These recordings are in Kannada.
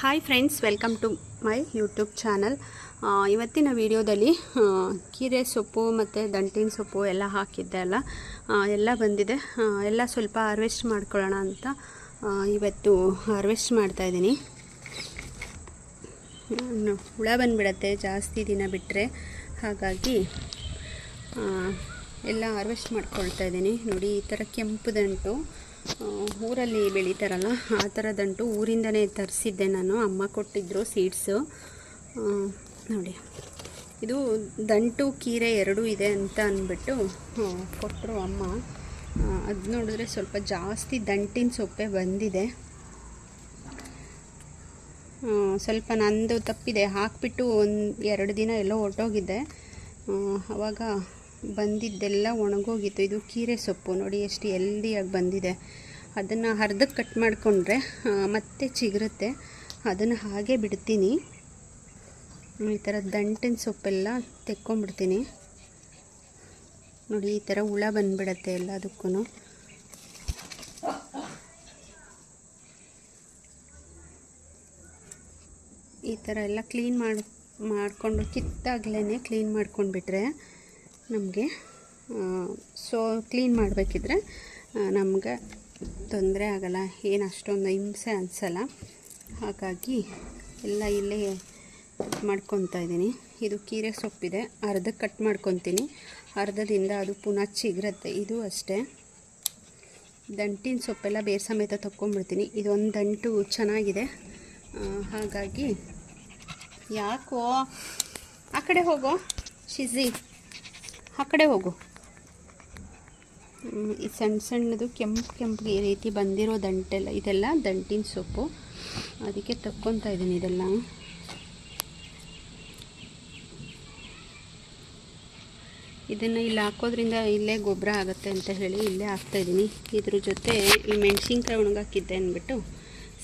Hi friends welcome to my YouTube channel ಇವತ್ತಿನ ವಿಡಿಯೋದಲ್ಲಿ ಕೀರೆ ಸೊಪ್ಪು ಮತ್ತು ದಂಟಿನ ಸೊಪ್ಪು ಎಲ್ಲ ಹಾಕಿದ್ದೆ ಅಲ್ಲ. ಎಲ್ಲ ಬಂದಿದೆ. ಎಲ್ಲ ಸ್ವಲ್ಪ ಹಾರ್ವೆಸ್ಟ್ ಮಾಡ್ಕೊಳ್ಳೋಣ ಅಂತ ಇವತ್ತು ಹಾರ್ವೆಸ್ಟ್ ಮಾಡ್ತಾಯಿದ್ದೀನಿ ಹುಳ ಬಂದುಬಿಡತ್ತೆ ಜಾಸ್ತಿ ದಿನ ಬಿಟ್ಟರೆ ಹಾಗಾಗಿ ಎಲ್ಲ ಹಾರ್ವೆಸ್ಟ್ ಮಾಡ್ಕೊಳ್ತಾ ಇದ್ದೀನಿ. ನೋಡಿ, ಈ ಥರ ಕೆಂಪು ದಂಟು. ಊರಲ್ಲಿ ಬೆಳೀತಾರಲ್ಲ, ಆ ಥರದಂಟು ಊರಿಂದನೇ ತರಿಸಿದ್ದೆ ನಾನು. ಅಮ್ಮ ಕೊಟ್ಟಿದ್ದರು ಸೀಡ್ಸು ನೋಡಿ. ಇದು ದಂಟು ಕೀರೆ ಎರಡೂ ಇದೆ ಅಂತ ಅಂದ್ಬಿಟ್ಟು ಕೊಟ್ಟರು ಅಮ್ಮ. ಅದು ನೋಡಿದ್ರೆ ಸ್ವಲ್ಪ ಜಾಸ್ತಿ ದಂಟಿನ ಸೊಪ್ಪೆ ಬಂದಿದೆ. ಸ್ವಲ್ಪ ನಂದು ತಪ್ಪಿದೆ. ಹಾಕಿಬಿಟ್ಟು ಒಂದು ಎರಡು ದಿನ ಎಲ್ಲೋ ಹೊರಟೋಗಿದ್ದೆ ಆವಾಗ ಬಂದಿದ್ದೆಲ್ಲ ಒಣಗೋಗಿತ್ತು. ಇದು ಕೀರೆ ಸೊಪ್ಪು. ನೋಡಿ ಎಷ್ಟು ಎಲ್ದಿಯಾಗಿ ಬಂದಿದೆ. ಅದನ್ನು ಅರ್ಧಕ್ಕೆ ಕಟ್ ಮಾಡಿಕೊಂಡ್ರೆ ಮತ್ತೆ ಚಿಗುರುತ್ತೆ. ಅದನ್ನು ಹಾಗೆ ಬಿಡ್ತೀನಿ. ಈ ಥರ ದಂಟಿನ ಸೊಪ್ಪೆಲ್ಲ ತೆಕ್ಕೊಂಬಿಡ್ತೀನಿ. ನೋಡಿ, ಈ ಥರ ಹುಳ ಬಂದುಬಿಡತ್ತೆ ಎಲ್ಲದಕ್ಕೂ. ಈ ಥರ ಎಲ್ಲ ಕ್ಲೀನ್ ಮಾಡಿ, ಮಾಡಿಕೊಂಡು ಕಿತ್ತಾಗ್ಲೇ ಕ್ಲೀನ್ ಮಾಡ್ಕೊಂಡ್ಬಿಟ್ರೆ ನಮಗೆ ಸೊ ಕ್ಲೀನ್ ಮಾಡಬೇಕಿದ್ರೆ ನಮಗೆ ತೊಂದರೆ ಆಗಲ್ಲ, ಏನು ಅಷ್ಟೊಂದು ಹಿಂಸೆ ಅನಿಸಲ್ಲ. ಹಾಗಾಗಿ ಎಲ್ಲ ಇಲ್ಲೇ ಮಾಡ್ಕೊತಾ ಇದ್ದೀನಿ. ಇದು ಕೀರೆ ಸೊಪ್ಪಿದೆ ಅರ್ಧಕ್ಕೆ ಕಟ್ ಮಾಡ್ಕೊತೀನಿ. ಅರ್ಧದಿಂದ ಅದು ಪುನಃ ಚಿಗುರತ್ತೆ, ಇದು ಅಷ್ಟೇ. ದಂಟಿನ ಸೊಪ್ಪೆಲ್ಲ ಬೇರೆ ಸಮೇತ ತಕ್ಕೊಂಬಿಡ್ತೀನಿ. ಇದೊಂದು ದಂಟು ಚೆನ್ನಾಗಿದೆ. ಹಾಗಾಗಿ ಯಾಕೋ, ಆ ಕಡೆ ಹೋಗೋ ಶಿಜಿ ಆ ಕಡೆ ಹೋಗು. ಈ ಸಣ್ಣ ಸಣ್ಣದು ಕೆಂಪು ಕೆಂಪು ಈ ರೀತಿ ಬಂದಿರೋ ದಂಟೆಲ್ಲ, ಇದೆಲ್ಲ ದಂಟಿನ ಸೊಪ್ಪು. ಅದಕ್ಕೆ ತಕ್ಕೊತಾ ಇದ್ದೀನಿ ಇದೆಲ್ಲ. ಇದನ್ನು ಇಲ್ಲಿ ಹಾಕೋದ್ರಿಂದ ಇಲ್ಲೇ ಗೊಬ್ಬರ ಆಗುತ್ತೆ ಅಂತ ಹೇಳಿ ಇಲ್ಲೇ ಹಾಕ್ತಾಯಿದ್ದೀನಿ ಇದ್ರ ಜೊತೆ ಈ ಮೆಣಸಿನ್ಕಾಯಿ ಒಣಗಾಕಿದ್ದೆ ಅಂದ್ಬಿಟ್ಟು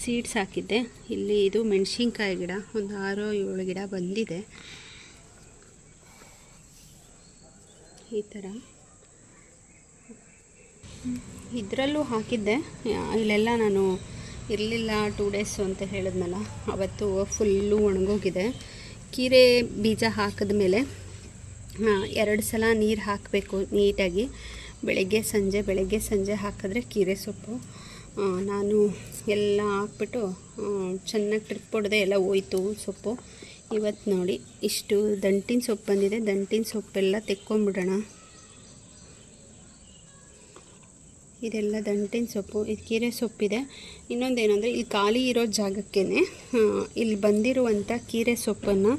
ಸೀಡ್ಸ್ ಹಾಕಿದ್ದೆ. ಇಲ್ಲಿ ಇದು ಮೆಣಸಿನ್ಕಾಯಿ ಗಿಡ, ಒಂದು ಆರು ಏಳು ಗಿಡ ಬಂದಿದೆ. ಈ ಥರ. ಇದರಲ್ಲೂ ಹಾಕಿದ್ದೆ. ಇಲ್ಲೆಲ್ಲ ನಾನು ಇರಲಿಲ್ಲ ಟೂ ಡೇಸು ಅಂತ ಹೇಳಿದ್ನಲ್ಲ, ಅವತ್ತು ಫುಲ್ಲು ಒಣಗೋಗಿದೆ. ಕೀರೆ ಬೀಜ ಹಾಕಿದ ಮೇಲೆ ಎರಡು ಸಲ ನೀರು ಹಾಕಬೇಕು ನೀಟಾಗಿ. ಬೆಳಗ್ಗೆ ಸಂಜೆ ಬೆಳಗ್ಗೆ ಸಂಜೆ ಹಾಕಿದ್ರೆ ಕೀರೆ ಸೊಪ್ಪು. ನಾನು ಎಲ್ಲ ಹಾಕ್ಬಿಟ್ಟು ಚೆನ್ನಾಗಿ ಟ್ರಿಪ್ ಹೊಡೆದೆ ಎಲ್ಲ ಹೋಯ್ತು ಸೊಪ್ಪು. ಇವತ್ತು ನೋಡಿ, ಇಷ್ಟು ದಂಟಿನ ಸೊಪ್ಪು ಬಂದಿದೆ. ದಂಟಿನ ಸೊಪ್ಪೆಲ್ಲ ತೆಕ್ಕೊಂಬಿಡೋಣ ಇದೆಲ್ಲ ದಂಟಿನ ಸೊಪ್ಪು, ಇದು ಕೀರೆ ಸೊಪ್ಪಿದೆ. ಇನ್ನೊಂದೇನೆಂದರೆ ಇಲ್ಲಿ ಖಾಲಿ ಇರೋ ಜಾಗಕ್ಕೇ ಇಲ್ಲಿ ಬಂದಿರುವಂಥ ಕೀರೆ ಸೊಪ್ಪನ್ನು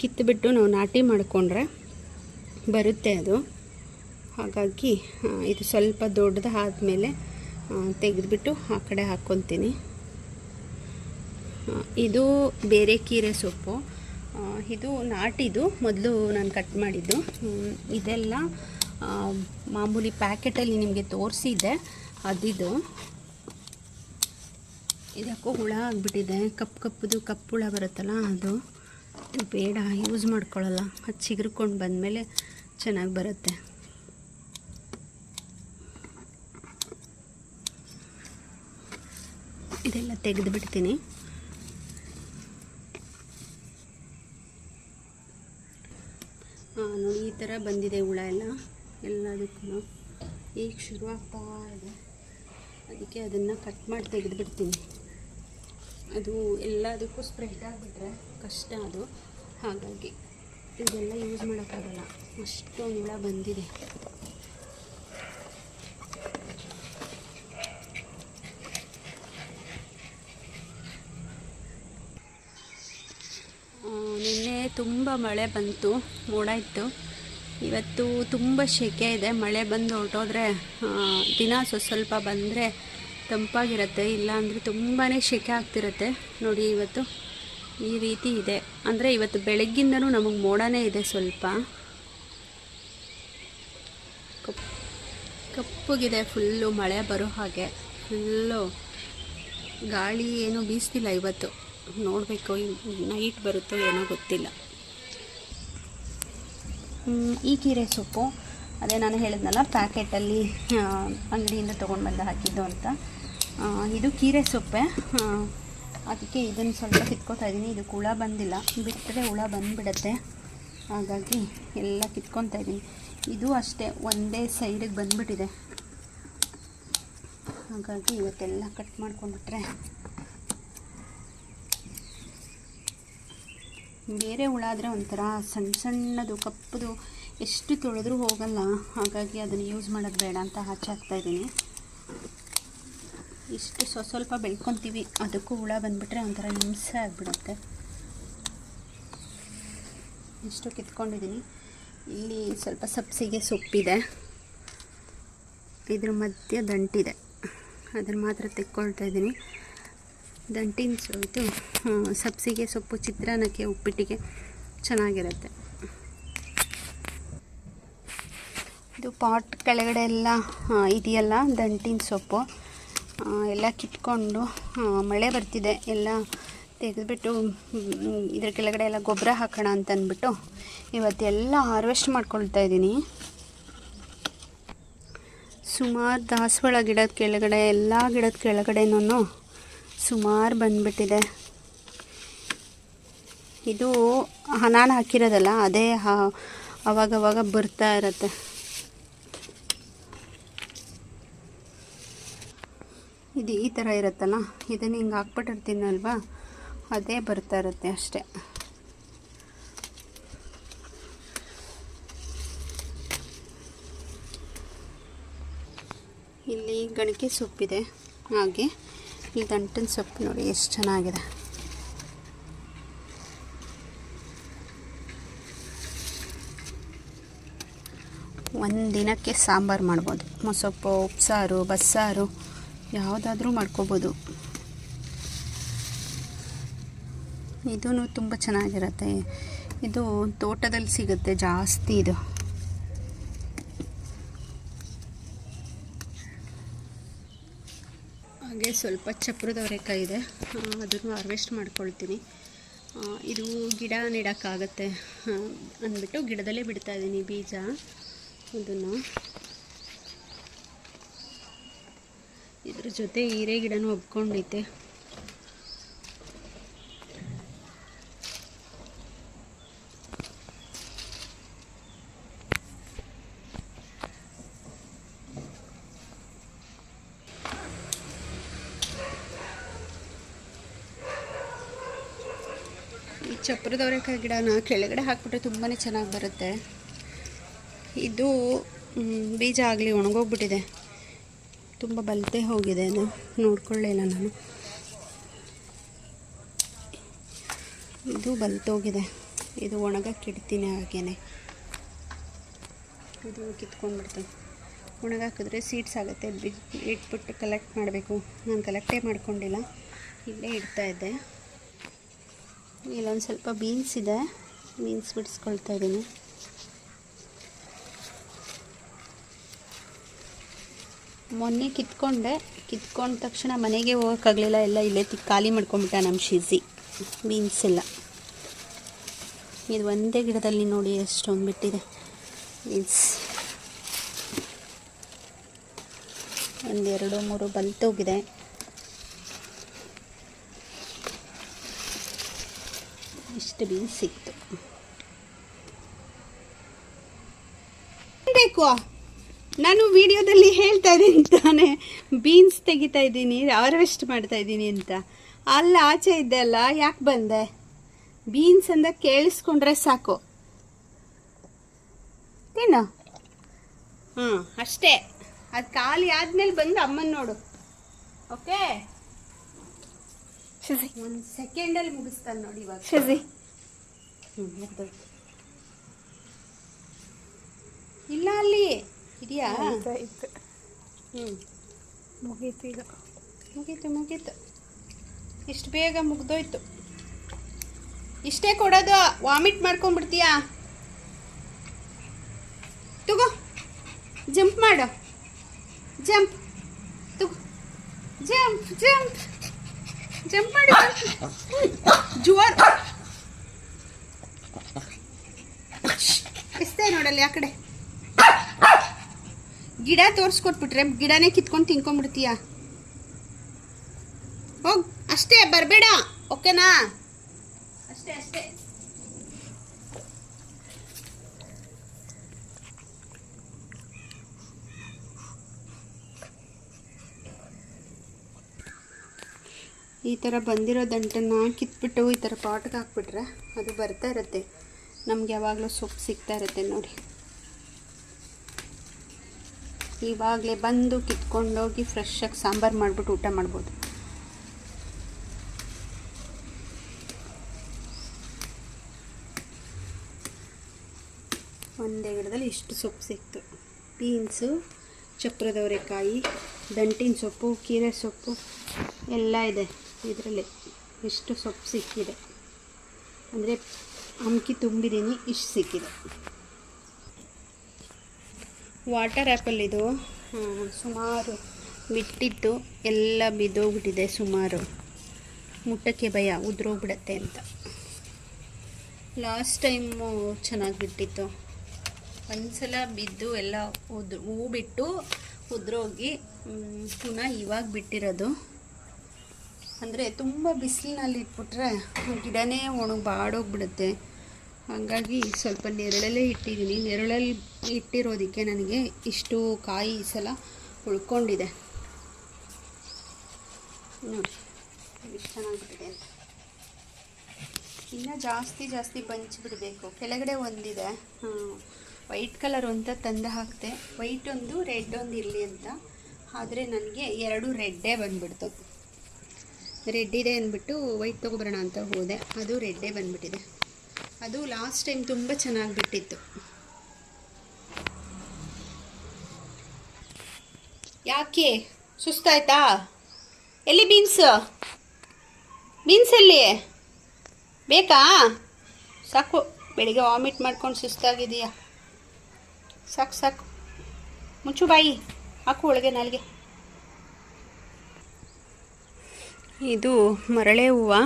ಕಿತ್ತುಬಿಟ್ಟು ನಾವು ನಾಟಿ ಮಾಡಿಕೊಂಡ್ರೆ ಬರುತ್ತೆ ಅದು. ಹಾಗಾಗಿ ಇದು ಸ್ವಲ್ಪ ದೊಡ್ಡದಾದಮೇಲೆ ತೆಗೆದುಬಿಟ್ಟು ಆ ಕಡೆ ಹಾಕ್ಕೊತೀನಿ. ಇದು ಬೇರೆ ಕೀರೆ ಸೊಪ್ಪು. ಇದು ನಾಟಿದು ಮೊದಲು ನಾನು ಕಟ್ ಮಾಡಿದ್ದು. ಇದೆಲ್ಲ ಮಾಮೂಲಿ ಪ್ಯಾಕೆಟಲ್ಲಿ ನಿಮಗೆ ತೋರಿಸಿದೆ ಅದಿದು. ಇದಕ್ಕೂ ಹುಳ ಆಗಿಬಿಟ್ಟಿದೆ. ಕಪ್ಪು ಕಪ್ಪುದು ಕಪ್ಪು ಹುಳ ಬರುತ್ತಲ್ಲ ಅದು. ಬೇಡ ಯೂಸ್ ಮಾಡ್ಕೊಳ್ಳಲ್ಲ. ಅದು ಚಿಗುರ್ಕೊಂಡು ಬಂದಮೇಲೆ ಚೆನ್ನಾಗಿ ಬರುತ್ತೆ. ಇದೆಲ್ಲ ತೆಗೆದು ಬಿಡ್ತೀನಿ ಹಾಂ ನೋಡಿ, ಈ ಥರ ಬಂದಿದೆ ಹುಳ ಎಲ್ಲ. ಎಲ್ಲದಕ್ಕೂ ಈಗ ಶುರುವಾಗ್ತಾ ಇದೆ. ಅದಕ್ಕೆ ಅದನ್ನು ಕಟ್ ಮಾಡಿ ತೆಗೆದು ಬಿಡ್ತೀನಿ ಅದು ಎಲ್ಲದಕ್ಕೂ ಸ್ಪ್ರೆಡ್ ಆಗಿಬಿಟ್ರೆ ಕಷ್ಟ ಅದು. ಹಾಗಾಗಿ ಇದೆಲ್ಲ ಯೂಸ್ ಮಾಡೋಕ್ಕಾಗಲ್ಲ. ಅಷ್ಟೊಂದು ಹುಳ ಬಂದಿದೆ. ತುಂಬ ಮಳೆ ಬಂತು ಮೋಡ ಇತ್ತು ಇವತ್ತು ತುಂಬ ಶೆಕೆ ಇದೆ. ಮಳೆ ಬಂದು ಹೊರಟೋದ್ರೆ ದಿನ ಸ್ವ- ಸ್ವಲ್ಪ ಬಂದರೆ ತಂಪಾಗಿರುತ್ತೆ. ಇಲ್ಲಾಂದರೆ ತುಂಬಾ ಸೆಕೆ ಆಗ್ತಿರುತ್ತೆ. ನೋಡಿ, ಇವತ್ತು ಈ ರೀತಿ ಇದೆ. ಅಂದರೆ ಇವತ್ತು ಬೆಳಗ್ಗಿಂದನೂ ನಮಗೆ ಮೋಡನೇ ಇದೆ ಸ್ವಲ್ಪ. ಕಪ್, ಕಪ್ಪಗಿದೆ ಫುಲ್ಲು ಮಳೆ ಬರೋ ಹಾಗೆ. ಫುಲ್ಲು ಗಾಳಿ ಏನೂ ಬೀಸ್ತಿಲ್ಲ ಇವತ್ತು. ನೋಡಬೇಕು ನೈಟ್ ಬರುತ್ತೋ ಏನೋ ಗೊತ್ತಿಲ್ಲ. ಈ ಕೀರೆ ಸೊಪ್ಪು, ಅದೇ ನಾನು ಹೇಳಿದ್ನಲ್ಲ, ಪ್ಯಾಕೆಟಲ್ಲಿ ಅಂಗಡಿಯಿಂದ ತೊಗೊಂಡು ಬಂದು ಹಾಕಿದ್ದು ಅಂತ. ಇದು ಕೀರೆ ಸೊಪ್ಪೆ. ಅದಕ್ಕೆ ಇದನ್ನು ಸ್ವಲ್ಪ ಕಿತ್ಕೋತಾ ಇದ್ದೀನಿ ಇದಕ್ಕೆ ಹುಳ ಬಂದಿಲ್ಲ. ಬಿಟ್ಟರೆ ಹುಳ ಬಂದುಬಿಡತ್ತೆ. ಹಾಗಾಗಿ ಎಲ್ಲ ಕಿತ್ಕೊತಾ ಇದ್ದೀನಿ ಇದು ಅಷ್ಟೇ, ಒಂದೇ ಸೈಡಿಗೆ ಬಂದುಬಿಟ್ಟಿದೆ. ಹಾಗಾಗಿ ಇವತ್ತೆಲ್ಲ ಕಟ್ ಮಾಡ್ಕೊಂಡ್ಬಿಟ್ರೆ ಬೇರೆ ಹುಳ ಆದರೆ ಒಂಥರ ಸಣ್ಣ ಸಣ್ಣದು, ಕಪ್ಪದು, ಎಷ್ಟು ತೊಳೆದ್ರೂ ಹೋಗಲ್ಲ. ಹಾಗಾಗಿ ಅದನ್ನು ಯೂಸ್ ಮಾಡೋದು ಬೇಡ ಅಂತ ಹಚ್ಚಿ ಹಾಕ್ತಾಯಿದ್ದೀನಿ ಇಷ್ಟು ಸ್ವ ಸ್ವಲ್ಪ ಬೆಳ್ಕೊತೀವಿ. ಅದಕ್ಕೂ ಹುಳ ಬಂದುಬಿಟ್ರೆ ಒಂಥರ ಹಿಂಸೆ ಆಗಿಬಿಡುತ್ತೆ. ಇಷ್ಟು ಕಿತ್ಕೊಂಡಿದ್ದೀನಿ. ಇಲ್ಲಿ ಸ್ವಲ್ಪ ಸಬ್ಸಿಗೆ ಸೊಪ್ಪಿದೆ. ಇದ್ರ ಮಧ್ಯ ದಂಟಿದೆ. ಅದನ್ನು ಮಾತ್ರ ತೆಕ್ಕೊಳ್ತಾ ಇದ್ದೀನಿ. ದಂಟಿನ ಇದು ಸಬ್ಸಿಗೆ ಸೊಪ್ಪು ಚಿತ್ರಾನ್ನಕ್ಕೆ ಉಪ್ಪಿಟ್ಟಿಗೆ ಚೆನ್ನಾಗಿರುತ್ತೆ. ಇದು ಪಾಟ್ ಕೆಳಗಡೆ ಎಲ್ಲ ಇದೆಯಲ್ಲ, ದಂಟಿನ ಸೊಪ್ಪು. ಎಲ್ಲ ಕಿತ್ಕೊಂಡು ಮಳೆ ಬರ್ತಿದೆ, ಎಲ್ಲ ತೆಗೆದುಬಿಟ್ಟು ಇದ್ರ ಕೆಳಗಡೆ ಎಲ್ಲ ಗೊಬ್ಬರ ಹಾಕೋಣ ಅಂತ ಅಂದ್ಬಿಟ್ಟು ಇವತ್ತೆಲ್ಲ ಹಾರ್ವೆಸ್ಟ್ ಮಾಡ್ಕೊಳ್ತಾ ಇದ್ದೀನಿ. ಸುಮಾರು ದಾಸವಾಳ ಗಿಡದ ಕೆಳಗಡೆ, ಎಲ್ಲ ಗಿಡದ ಕೆಳಗಡೆನೂ ಸುಮಾರು ಬಂದ್ಬಿಟ್ಟಿದೆ. ಇದು ನಾನು ಹಾಕಿರೋದಲ್ಲ, ಅದೇ ಅವಾಗವಾಗ ಬರ್ತಾ ಇರತ್ತೆ. ಇದು ಈ ಥರ ಇರುತ್ತಲ್ಲ, ಇದನ್ನು ಹಿಂಗೆ ಹಾಕ್ಬಿಟ್ಟಿರ್ತೀನಲ್ವಾ ಅದೇ ಬರ್ತಾ ಇರುತ್ತೆ ಅಷ್ಟೇ. ಇಲ್ಲಿ ಗಣಿಕೆ ಸೊಪ್ಪಿದೆ, ಹಾಗೆ. ಈ ದಂಟಿನ ಸೊಪ್ಪು ನೋಡಿ, ಎಷ್ಟು ಚೆನ್ನಾಗಿದೆ. ಒಂದು ದಿನಕ್ಕೆ ಸಾಂಬಾರು ಮಾಡ್ಬೋದು. ಮೊಸೊಪ್ಪು ಉಪ್ಸಾರು, ಬಸ್ಸಾರು, ಯಾವುದಾದ್ರೂ ಮಾಡ್ಕೋಬೋದು. ಇದೂ ತುಂಬ ಚೆನ್ನಾಗಿರುತ್ತೆ. ಇದು ತೋಟದಲ್ಲಿ ಸಿಗುತ್ತೆ ಜಾಸ್ತಿ ಇದು. ಸ್ವಲ್ಪ ಚಪ್ರದ ಅವರೆಕಾಯಿ ಇದೆ ಅದನ್ನು ಹಾರ್ವೆಸ್ಟ್ ಮಾಡ್ಕೊಳ್ತೀನಿ. ಇದು ಗಿಡ ನೆಡೋಕ್ಕಾಗತ್ತೆ. ಅಂದ್ಬಿಟ್ಟು ಗಿಡದಲ್ಲೇ ಬಿಡ್ತಾ ಇದ್ದೀನಿ ಬೀಜ. ಅದನ್ನು. ಇದ್ರ ಜೊತೆ ಹೀರೆ ಗಿಡನೂ ಒಪ್ಕೊಂಡೈತೆ ಈ ಚಪ್ರದ ಅವರೆಕಾಯಿ ಗಿಡನ ಕೆಳಗಡೆ ಹಾಕ್ಬಿಟ್ರೆ ತುಂಬಾ ಚೆನ್ನಾಗಿ ಬರುತ್ತೆ. ಇದು ಬೀಜ ಆಗಲಿ ಒಣಗೋಗ್ಬಿಟ್ಟಿದೆ. ತುಂಬ ಬಲ್ತೆ ಹೋಗಿದೆ ನೋಡ್ಕೊಳ್ಳಿಲ್ಲ ನಾನು. ಇದು ಬಲ್ತೋಗಿದೆ ಇದು ಒಣಗಕ್ಕೆ ಇಡ್ತೀನಿ ಹಾಗೇನೆ. ಇದು ಕಿತ್ಕೊಂಡ್ಬಿಡ್ತೀನಿ ಒಣಗಾಕಿದ್ರೆ ಸೀಡ್ಸ್ ಆಗುತ್ತೆ. ಬಿ, ಇಟ್ಬಿಟ್ಟು ಕಲೆಕ್ಟ್ ಮಾಡಬೇಕು. ನಾನು ಕಲೆಕ್ಟೇ ಮಾಡ್ಕೊಂಡಿಲ್ಲ. ಇಲ್ಲೇ ಇಡ್ತಾ ಇದ್ದೆ. ಇಲ್ಲೊಂದು ಸ್ವಲ್ಪ ಬೀನ್ಸ್ ಇದೆ. ಬೀನ್ಸ್ ಬಿಡಿಸ್ಕೊಳ್ತಾ ಇದ್ದೀನಿ ಮೊನ್ನೆ ಕಿತ್ಕೊಂಡೆ. ಕಿತ್ಕೊಂಡ ತಕ್ಷಣ ಮನೆಗೆ ಹೋಗೋಕ್ಕಾಗಲಿಲ್ಲ. ಎಲ್ಲ ಇಲ್ಲೇ ತಿ ಖಾಲಿ ಮಾಡ್ಕೊಂಬಿಟ್ಟ ನಮ್ಮ ಶಿಜಿ ಬೀನ್ಸ್ ಎಲ್ಲ. ಇದು ಒಂದೇ ಗಿಡದಲ್ಲಿ ನೋಡಿ ಎಷ್ಟೊಂದು ಬಿಟ್ಟಿದೆ. ಬೀನ್ಸ್ ಒಂದೆರಡು ಮೂರು ಬಲ್ತೋಗಿದೆ ಬೀನ್ಸ್ ಸಿಕ್ತು ಬೇಕು ನಾನು ವಿಡಿಯೋದಲ್ಲಿ ಹೇಳ್ತಾ ಇದ್ದೀನಿ ತಾನೇ. ಬೀನ್ಸ್ ತೆಗಿತಾ ಇದ್ದೀನಿ ಹಾರ್ವೆಸ್ಟ್ ಮಾಡ್ತಾ ಇದ್ದೀನಿ ಅಂತ. ಅಲ್ಲ ಆಚೆ ಇದ್ದೆ ಅಲ್ಲ ಯಾಕೆ ಬಂದೆ? ಬೀನ್ಸ್ ಅಂತ ಕೇಳಿಸ್ಕೊಂಡ್ರೆ ಸಾಕು. ಏನು? ಹಾಂ ಅಷ್ಟೇ. ಅದು ಖಾಲಿ ಆದ್ಮೇಲೆ ಬಂದು ಅಮ್ಮನ ನೋಡು. ಓಕೆ ಒಂದು ಸೆಕೆಂಡಲ್ಲಿ ಮುಗಿಸ್ತಾನೆ ನೋಡಿ ಇವಾಗ. ಶಿಜಿ ಇಲ್ಲ ಅಲ್ಲಿ. ಇದೆಯಾ? ಇತ್ತು. ಹ್ಞೂ ಮುಗೀತು ಈಗ. ಮುಗೀತು ಮುಗೀತು. ಇಷ್ಟು ಬೇಗ ಮುಗ್ದೋಯ್ತು. ಇಷ್ಟೇ ಕೊಡೋದು ವಾಮಿಟ್ ಮಾಡ್ಕೊಂಡ್ಬಿಡ್ತೀಯಾ? ತಗೋ ಜಂಪ್ ಮಾಡು. ಜಂಪ್ ತಗೋ. Jump jump. ಜಂಪ್ ಮಾಡಿ. ಜೋರ್ ಇಷ್ಟೇ ನೋಡಲ್ಲಿ ಆ ಕಡೆ. ಗಿಡ ತೋರಿಸ್ಕೊಟ್ಬಿಟ್ರೆ ಗಿಡನೇ ಕಿತ್ಕೊಂಡು ತಿನ್ಕೊಂಡ್ಬಿಡ್ತೀಯ? ಹೋಗ್ ಅಷ್ಟೇ ಬರಬೇಡ ಓಕೆನಾ? ಅಷ್ಟೇ ಅಷ್ಟೇ. ಈ ಥರ ಬಂದಿರೋ ದಂಟನ್ನು ಕಿತ್ಬಿಟ್ಟು ಈ ಥರ ಪಾಟ್ಗೆ ಹಾಕ್ಬಿಟ್ರೆ ಅದು ಬರ್ತಾ ಇರುತ್ತೆ. ನಮ್ಗೆ ಯಾವಾಗಲೂ ಸೊಪ್ಪು ಸಿಗ್ತಾ ಇರುತ್ತೆ ನೋಡಿ. ಇವಾಗಲೇ ಬಂದು ಕಿತ್ಕೊಂಡೋಗಿ ಫ್ರೆಶ್ಶಾಗಿ ಸಾಂಬಾರು ಮಾಡಿಬಿಟ್ಟು ಊಟ ಮಾಡ್ಬೋದು. ಒಂದೇ ಗಿಡದಲ್ಲಿ ಇಷ್ಟು ಸೊಪ್ಪು ಸಿಕ್ತು. ಬೀನ್ಸು, ಚಪ್ರದವರೆಕಾಯಿ, ದಂಟಿನ ಸೊಪ್ಪು, ಕೀರೆ ಸೊಪ್ಪು ಎಲ್ಲ ಇದೆ. ಇದರಲ್ಲಿ ಎಷ್ಟು ಸೊಪ್ಪು ಸಿಕ್ಕಿದೆ. ಅಂದರೆ ಅಮ್ಕಿ ತುಂಬಿದ್ದೀನಿ ಇಷ್ಟು ಸಿಕ್ಕಿದೆ. ವಾಟರ್ ಆ್ಯಪಲ್ ಇದು ಸುಮಾರು ಬಿಟ್ಟಿತ್ತು ಎಲ್ಲ ಬಿದ್ದೋಗ್ಬಿಟ್ಟಿದೆ ಸುಮಾರು. ಮುಟ್ಟಕ್ಕೆ ಭಯ, ಉದುರೋಗ್ಬಿಡತ್ತೆ ಅಂತ. ಲಾಸ್ಟ್ ಟೈಮು ಚೆನ್ನಾಗಿ ಬಿಟ್ಟಿತ್ತು. ಒಂದ್ಸಲ ಬಿದ್ದು ಎಲ್ಲ ಉದ್ ಹೂ ಬಿಟ್ಟು ಉದ್ರೋಗಿ ಪುನಃ ಇವಾಗ ಬಿಟ್ಟಿರೋದು. ಅಂದರೆ ತುಂಬ ಬಿಸಿಲಿನಲ್ಲಿ ಇಟ್ಬಿಟ್ರೆ ಗಿಡನೇ ಒಣಗಿ ಬಾಡೋಗ್ಬಿಡುತ್ತೆ. ಹಾಗಾಗಿ ಸ್ವಲ್ಪ ನೆರಳಲ್ಲೇ ಇಟ್ಟಿದ್ದೀನಿ. ನೆರಳಲ್ಲಿ ಇಟ್ಟಿರೋದಕ್ಕೆ ನನಗೆ ಇಷ್ಟು ಕಾಯಿ ಈ ಸಲ ಉಳ್ಕೊಂಡಿದೆ. ನೋಡಿ ಎಷ್ಟು ಚೆನ್ನಾಗಿಬಿಟ್ಟಿದೆ. ಅಂತ ಇನ್ನು ಜಾಸ್ತಿ ಜಾಸ್ತಿ ಬಂಚಿಬಿಡಬೇಕು. ಕೆಳಗಡೆ ಒಂದಿದೆ. ವೈಟ್ ಕಲರ್ ಅಂತ ತಂದು ಹಾಕಿದೆ ವೈಟ್ ಒಂದು, ರೆಡ್ ಒಂದು ಇರಲಿ ಅಂತ. ಆದರೆ ನನಗೆ ಎರಡು ರೆಡ್ಡೇ ಬಂದುಬಿಡ್ತು. ರೆಡ್ ಇದೆ ಅಂದ್ಬಿಟ್ಟು ವೈಟ್ ತೊಗೊಬರೋಣ ಅಂತ ಹೋದೆ. ಅದು ರೆಡ್ಡೇ ಬಂದುಬಿಟ್ಟಿದೆ. ಅದು ಲಾಸ್ಟ್ ಟೈಮ್ ತುಂಬ ಚೆನ್ನಾಗಿ ಬಿಟ್ಟಿತ್ತು. ಯಾಕೆ? ಸುಸ್ತಾಯ್ತಾ? ಎಲ್ಲಿ ಬೀನ್ಸ್ ಬೀನ್ಸ್ ಎಲ್ಲಿ? ಬೇಕಾ? ಸಾಕು, ಬೆಳಿಗ್ಗೆ ವಾಮಿಟ್ ಮಾಡ್ಕೊಂಡು ಸುಸ್ತಾಗಿದೆಯಾ ಸಾಕು ಸಾಕು. ಮುಚ್ಚು ಬಾಯಿ, ಹಾಕು ಒಳಗೆ ನಾಲ್ಗೆ. ಇದು ಮರಳೆ ಹೂವು.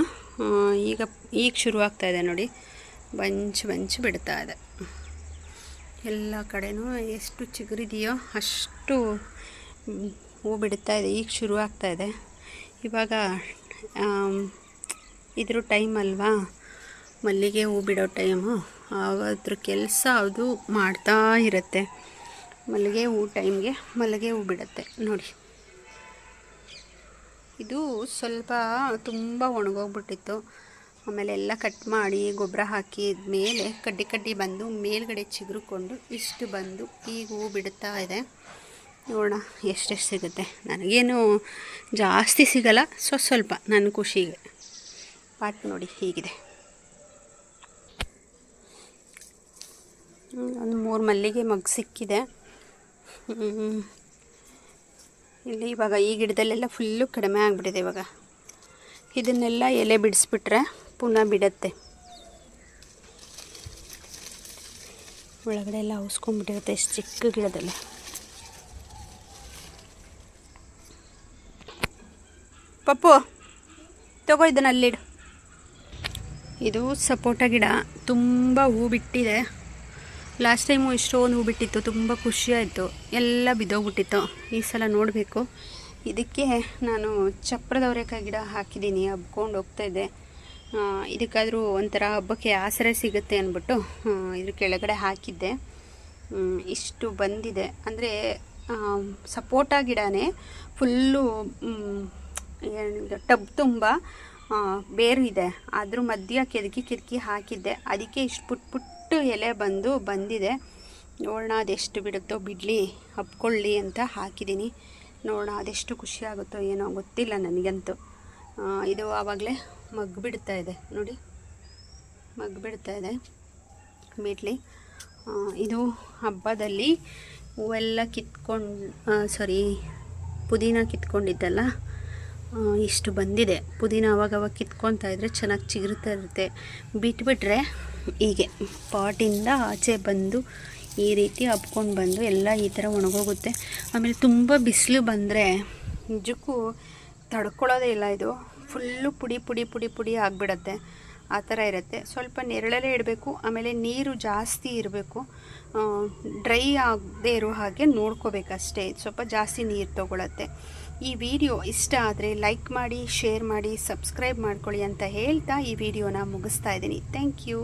ಈಗ ಈಗ ಶುರುವಾಗ್ತಾ ಇದೆ ನೋಡಿ. ಬಂಚ್ ಬಂಚ್ ಬಿಡ್ತಾ ಇದೆ. ಎಲ್ಲ ಕಡೆನೂ ಎಷ್ಟು ಚಿಗುರಿದೆಯೋ ಅಷ್ಟು ಹೂ ಬಿಡ್ತಾ ಇದೆ. ಈಗ ಶುರು ಆಗ್ತಾ ಇದೆ. ಇವಾಗ ಇದ್ರ ಟೈಮ್ ಅಲ್ವಾ? ಮಲ್ಲಿಗೆ ಹೂ ಬಿಡೋ ಟೈಮು. ಅದ್ರ ಕೆಲಸ ಅದು ಮಾಡ್ತಾ ಇರುತ್ತೆ. ಮಲ್ಲಿಗೆ ಹೂ ಟೈಮ್ಗೆ ಮಲ್ಲಿಗೆ ಹೂ ಬಿಡುತ್ತೆ. ನೋಡಿ. ಇದು ಸ್ವಲ್ಪ ತುಂಬ ಒಣಗೋಗ್ಬಿಟ್ಟಿತ್ತು. ಆಮೇಲೆ ಎಲ್ಲ ಕಟ್ ಮಾಡಿ ಗೊಬ್ಬರ ಹಾಕಿದ ಮೇಲೆ ಕಡ್ಡಿ ಕಡ್ಡಿ ಬಂದು ಮೇಲ್ಗಡೆ ಚಿಗುರುಕೊಂಡು ಇಷ್ಟು ಬಂದು ಈಗ ಹೂ ಬಿಡ್ತಾ ಇದೆ. ನೋಡೋಣ ಎಷ್ಟೆಷ್ಟು ಸಿಗುತ್ತೆ. ನನಗೇನು ಜಾಸ್ತಿ ಸಿಗಲ್ಲ. ಸೊ, ಸ್ವಲ್ಪ ನನ್ನ ಖುಷಿಗೆ. ಪಾಟ್ ನೋಡಿ ಹೀಗಿದೆ. ಒಂದು ಮೂರು ಮಲ್ಲಿಗೆ ಮಗ್ ಸಿಕ್ಕಿದೆ. ಇಲ್ಲಿ ಇವಾಗ ಈ ಗಿಡದಲ್ಲೆಲ್ಲ ಫುಲ್ಲು ಕಡಿಮೆ ಆಗಿಬಿಟ್ಟಿದೆ ಇವಾಗ. ಇದನ್ನೆಲ್ಲ ಎಲೆ ಬಿಡಿಸ್ಬಿಟ್ರೆ ಪುನಃ ಬಿಡುತ್ತೆ. ಒಳಗಡೆ ಎಲ್ಲ ಹೌಸ್ಕೊಂಡ್ಬಿಟ್ಟಿರುತ್ತೆ ಎಷ್ಟು ಚಿಕ್ಕ ಗಿಡದಲ್ಲಿ. ಪಪ್ಪು, ತಗೋ ಇದನ್ನ ಅಲ್ಲಿಡು. ಇದು ಸಪೋಟ ಗಿಡ. ತುಂಬ ಹೂ ಬಿಟ್ಟಿದೆ. ಲಾಸ್ಟ್ ಟೈಮು ಇಷ್ಟೊಂದು ಹೂ ಬಿಟ್ಟಿತ್ತು. ತುಂಬ ಖುಷಿಯಾಯಿತು. ಎಲ್ಲ ಬಿದ್ದೋಗ್ಬಿಟ್ಟಿತ್ತು. ಈ ಸಲ ನೋಡಬೇಕು. ಇದಕ್ಕೆ ನಾನು ಚಪ್ರದವರೆಕಾಯಿ ಗಿಡ ಹಾಕಿದ್ದೀನಿ. ಹಬ್ಕೊಂಡು ಹೋಗ್ತಾಯಿದ್ದೆ ಇದಕ್ಕಾದರೂ ಒಂಥರ ಹಬ್ಬಕ್ಕೆ ಆಸರೆ ಸಿಗುತ್ತೆ ಅಂದ್ಬಿಟ್ಟು ಇದ್ರ ಕೆಳಗಡೆ ಹಾಕಿದ್ದೆ. ಇಷ್ಟು ಬಂದಿದೆ. ಅಂದರೆ ಸಪೋಟ ಗಿಡನೇ ಫುಲ್ಲು ಟಬ್ ತುಂಬ ಬೇರಿದೆ. ಅದ್ರ ಮಧ್ಯ ಕೆದಕಿ ಕೆದಕಿ ಹಾಕಿದ್ದೆ. ಅದಕ್ಕೆ ಇಷ್ಟು ಪುಟ್ ಪುಟ್ಟು ಎಲೆ ಬಂದು ಬಂದಿದೆ. ನೋಡೋಣ, ಅದೆಷ್ಟು ಬಿಡುತ್ತೋ ಬಿಡಲಿ ಹಬ್ಕೊಳ್ಳಿ ಅಂತ ಹಾಕಿದ್ದೀನಿ. ನೋಡೋಣ, ಅದೆಷ್ಟು ಖುಷಿ ಆಗುತ್ತೋ ಏನೋ ಗೊತ್ತಿಲ್ಲ ನನಗಂತೂ. ಇದು ಆವಾಗಲೇ ಮಗ್ಗು ಬಿಡ್ತಾ ಇದೆ. ನೋಡಿ ಮಗ್ಗು ಬಿಡ್ತಾ ಇದೆ. ಬಿಡಲಿ ಇದು ಹಬ್ಬದಲ್ಲಿ ಹೂವೆಲ್ಲ ಕಿತ್ಕೊಂಡು ಸಾರಿ ಪುದೀನ ಕಿತ್ಕೊಂಡಿದ್ದಲ್ಲ ಇಷ್ಟು ಬಂದಿದೆ. ಪುದೀನ ಅವಾಗವಾಗ ಕಿತ್ಕೊತಾ ಇದ್ರೆ ಚೆನ್ನಾಗಿ ಚಿಗುರ್ತಾ ಇರುತ್ತೆ. ಬಿಟ್ಬಿಟ್ರೆ ಹೀಗೆ, ಪಾಟಿಂದ ಆಚೆ ಬಂದು ಈ ರೀತಿ ಹಬ್ಕೊಂಡು ಬಂದು ಎಲ್ಲ ಈ ಥರ ಒಣಗೋಗುತ್ತೆ. ಆಮೇಲೆ ತುಂಬ ಬಿಸಿಲು ಬಂದರೆ ನಿಜಕ್ಕೂ ತಡ್ಕೊಳ್ಳೋದೇ ಇಲ್ಲ ಇದು. ಫುಲ್ಲು ಪುಡಿ ಪುಡಿ ಪುಡಿ ಪುಡಿ ಆಗಿಬಿಡತ್ತೆ. ಆ ಥರ ಇರುತ್ತೆ. ಸ್ವಲ್ಪ ನೆರಳಲ್ಲೇ ಇಡಬೇಕು. ಆಮೇಲೆ ನೀರು ಜಾಸ್ತಿ ಇರಬೇಕು. ಡ್ರೈ ಆಗದೆ ಇರೋ ಹಾಗೆ ನೋಡ್ಕೋಬೇಕಷ್ಟೇ. ಸ್ವಲ್ಪ ಜಾಸ್ತಿ ನೀರು ತೊಗೊಳತ್ತೆ. ಈ ವಿಡಿಯೋ ಇಷ್ಟ ಆದರೆ ಲೈಕ್ ಮಾಡಿ, ಶೇರ್ ಮಾಡಿ, ಸಬ್ಸ್ಕ್ರೈಬ್ ಮಾಡ್ಕೊಳ್ಳಿ ಅಂತ ಹೇಳ್ತಾ ಈ ವಿಡಿಯೋನ ಮುಗಿಸ್ತಾ ಇದ್ದೀನಿ. Thank you.